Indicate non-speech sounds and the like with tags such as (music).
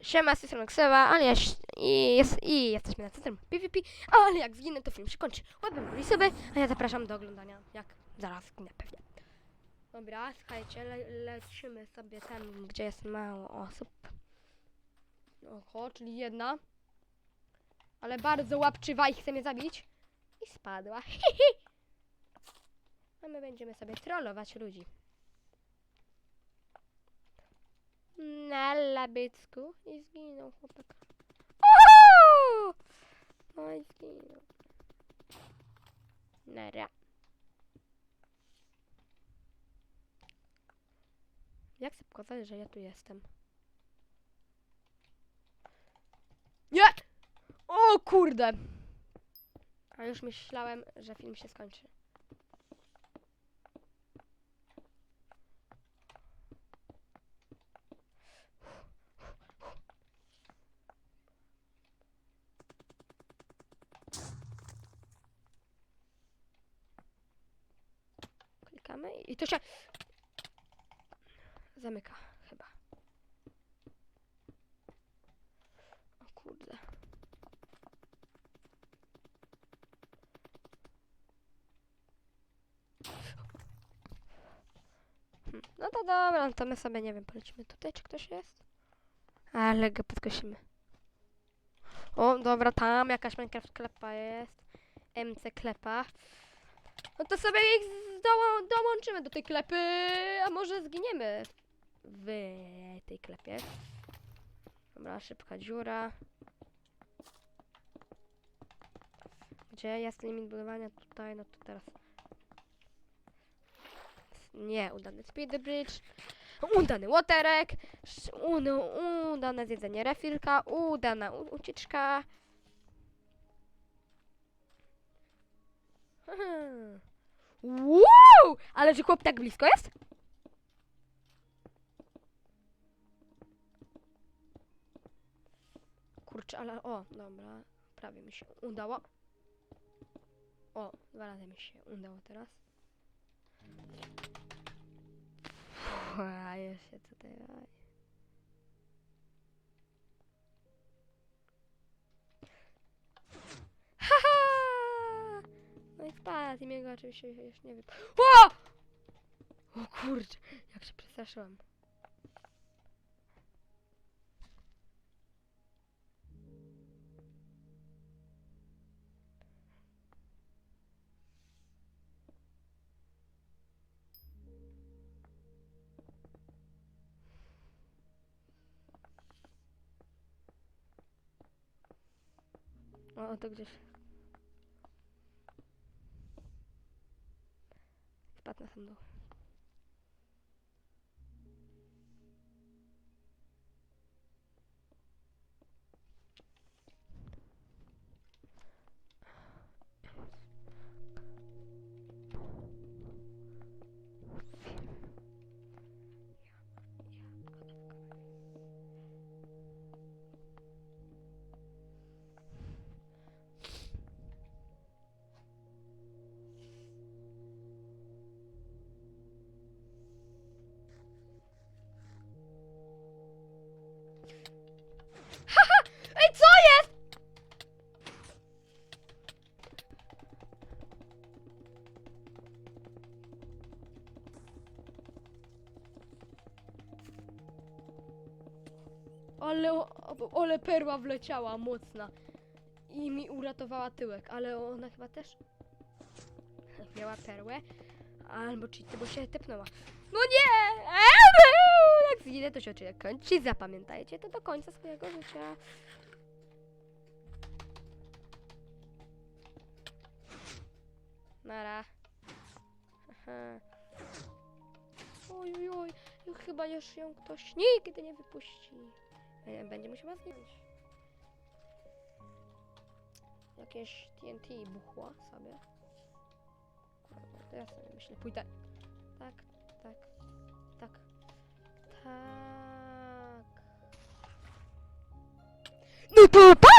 Siema, z tej strony Ksewa, ale ja i, jest, i jesteśmy na centrum PvP, ale jak zginę, to film się kończy. Łapę w górę sobie, a ja zapraszam do oglądania, jak zaraz zginę pewnie. Dobra, słuchajcie, le lecimy sobie tam, gdzie jest mało osób. Oho, czyli jedna. Ale bardzo łapczywa i chce mnie zabić. I spadła. (laughs) A my będziemy sobie trollować ludzi. Na labycku i zginął chłopak. Uhu! No i zginął. Nara. Jak chcę pokazać, że ja tu jestem? Nie! O kurde! A już myślałem, że film się skończy. Klikamy i to się zamyka chyba. O kurde. Hmm, No to dobra, no to my sobie, nie wiem, polecimy tutaj, czy ktoś jest? Ale go podkosimy. O, dobra, tam jakaś Minecraft klepa jest. MC klepa. No to sobie ich dołączymy do tej klepy, a może zginiemy w tej klepie. Dobra, szybka dziura. Gdzie jest limit budowania? Tutaj, no to teraz. Nie, udany speed bridge. Udany Uno, udane zjedzenie refilka. Udana ucieczka. Wow! Ale że chłop tak blisko jest? Kurczę, ale o, dobra. Prawie mi się udało. O, dwa razy mi się udało teraz. Uff, A się tutaj... No i wpadł i mnie go oczywiście już nie wypadł. O! O kurczę, jak się przestraszyłem. O, o to gdzieś. avanzando. Ale, ale perła wleciała mocna i mi uratowała tyłek, ale ona chyba też miała perłę albo cheaty, bo się tepnęła. No nie! Jak zginę, to się odcinek kończy. Zapamiętajcie to do końca swojego życia. Nara. Aha. Oj, oj, oj. Chyba już ją ktoś nigdy nie wypuści. E, Będzie musiała zginąć. Jakieś TNT buchło sobie. Ja sobie myślę, pójdę. Tak, tak, tak, tak. No to!